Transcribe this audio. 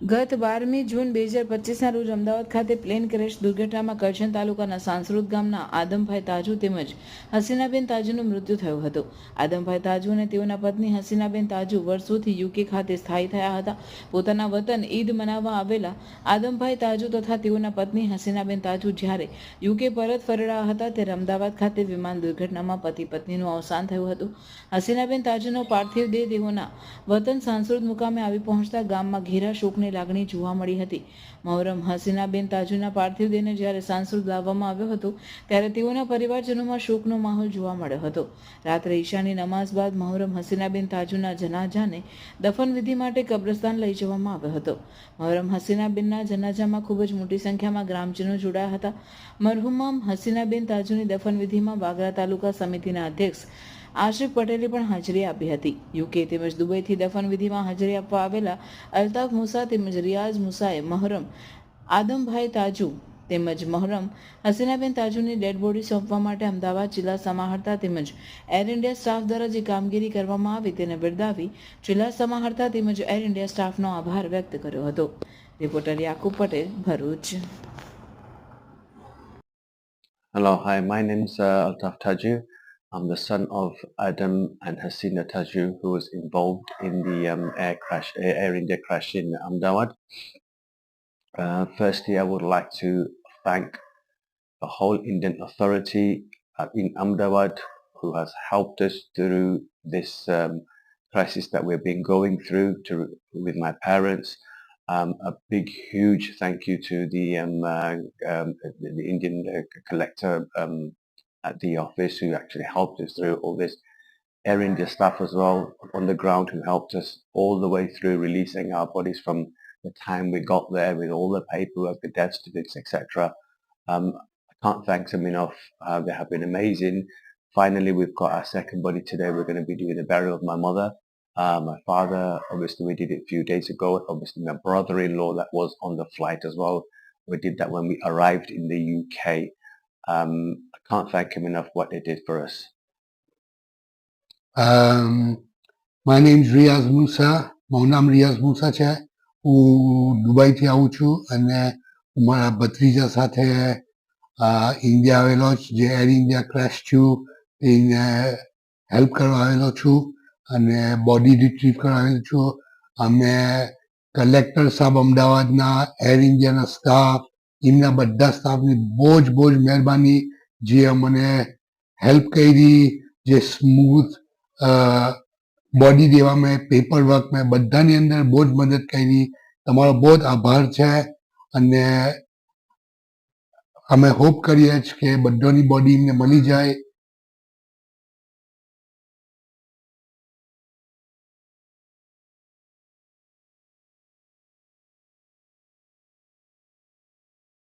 ગત બારમી જૂન બે હજાર પચીસના રોજ અમદાવાદ ખાતે પ્લેન ક્રેશ દુર્ઘટનામાં કરજણ તાલુકાના સાંસરોદ ગામના આદમભાઈ તાજુ તેમજ હસીનાબેન તાજુનું મૃત્યુ થયું હતું. આદમભાઈ તાજુ અને તેઓના પત્ની હસીનાબેન તાજુ વર્ષોથી યુકે ખાતે સ્થાયી થયા હતા. પોતાના વતન ઈદ મનાવવા આવેલા આદમભાઈ તાજુ તથા તેઓના પત્ની હસીનાબેન તાજુ જ્યારે યુકે પરત ફરડા હતા ત્યારે અમદાવાદ ખાતે વિમાન દુર્ઘટનામાં પતિ પત્નીનું અવસાન થયું હતું. હસીનાબેન તાજુનો પાર્થિવ દેહ તેઓના વતન સાંસોદ મુકામે આવી પહોંચતા ગામમાં ઘેરા શોકની લાગણી જોવા મળી હતી. મહોરમ હસીનાબેન તાજુના પાર્થિવ દેહને જ્યારે સાંસોદ લાવવામાં આવ્યો હતો, ત્યારે તેઓના પરિવારજનોમાં શોકનો માહોલ જોવા મળ્યો હતો. રાત્રે ઈશાની નમાઝ બાદ મહોરમ હસીનાબેન તાજુના જનાજાને દફનવિધિ માટે કબ્રસ્તાન લઈ જવામાં આવ્યો હતો. મહોરમ હસીનાબેનના જનાજામાં ખૂબ જ મોટી સંખ્યામાં ગ્રામજનો જોડાયા હતા. મરહુમામ હસીનાબેન તાજુની દફનવિધિમાં વાગરા તાલુકા સમિતિના અધ્યક્ષ આશિફ પટેલે પણ હાજરી આપી હતી. યુકે તેમજ દુબઈથી દફનવિધિમાં હાજરી આપવા આવેલા અલ્તાફ મુસા તેમજ રિયાઝ મુસાએ મહરમ આદમભાઈ તાજુ તેમજ મહરમ હસીનાબેન તાજુની ડેડ બોડી સોંપવા માટે અમદાવાદ જિલ્લા સમાહર્તા તેમજ એર ઇન્ડિયા સ્ટાફ દ્વારા જે કામગીરી કરવામાં આવી તેને બિરદાવી જિલ્લા સમાહર્તા તેમજ એર ઇન્ડિયા સ્ટાફનો આભાર વ્યક્ત કર્યો હતો. Reporter Yakub Patel Bharuch. Hello, hi, my name's uh, Altaf Taju. I'm the son of Adam and Hasina Taju, who was involved in the um, air crash, Air India crash in Ahmedabad. Uh, firstly, I would like to thank the whole Indian authority uh, in Ahmedabad who has helped us through this um, crisis that we've been going through to, with my parents. Um, a big, huge thank you to the, um, uh, um, the, the Indian uh, collector um, at the office who actually helped us through all this. Air India staff as well on the ground who helped us all the way through releasing our bodies from the time we got there with all the paperwork, the death certificates, etc. Um, I can't thank them enough. Uh, they have been amazing. Finally, we've got our second body today. We're going to be doing the burial of my mother. Uh, my father, obviously we did it a few days ago. Obviously my brother-in-law that was on the flight as well. We did that when we arrived in the UK. Um, I can't thank him enough what they did for us. Um, my name is Riyaz Musa. મારું નામ રિયાઝ મુસા છે હું દુબઈથી આવું છું અને હું મારા ભત્રીજા સાથે ઇન્ડિયા આવેલો જે એર ઇન્ડિયા ક્રેશ થયું એને હેલ્પ કરવા આવેલો છું અને બોડી રિટ્રીવ કરવા આવેલો છું અમે કલેક્ટર સાહેબ અમદાવાદના એર ઇન્ડિયાના સ્ટાફ એમના બધા સ્ટાફની બહુ જ બહુ જ મહેરબાની જે અમને હેલ્પ કરી, જે સ્મૂથ બોડી દેવા મેં પેપર વર્ક મેં, બધાની અંદર બહુ જ મદદ કરી. તમારો બહુ જ આભાર છે અને અમે હોપ કરીએ છીએ કે બધાની બોડી એમને મળી જાય.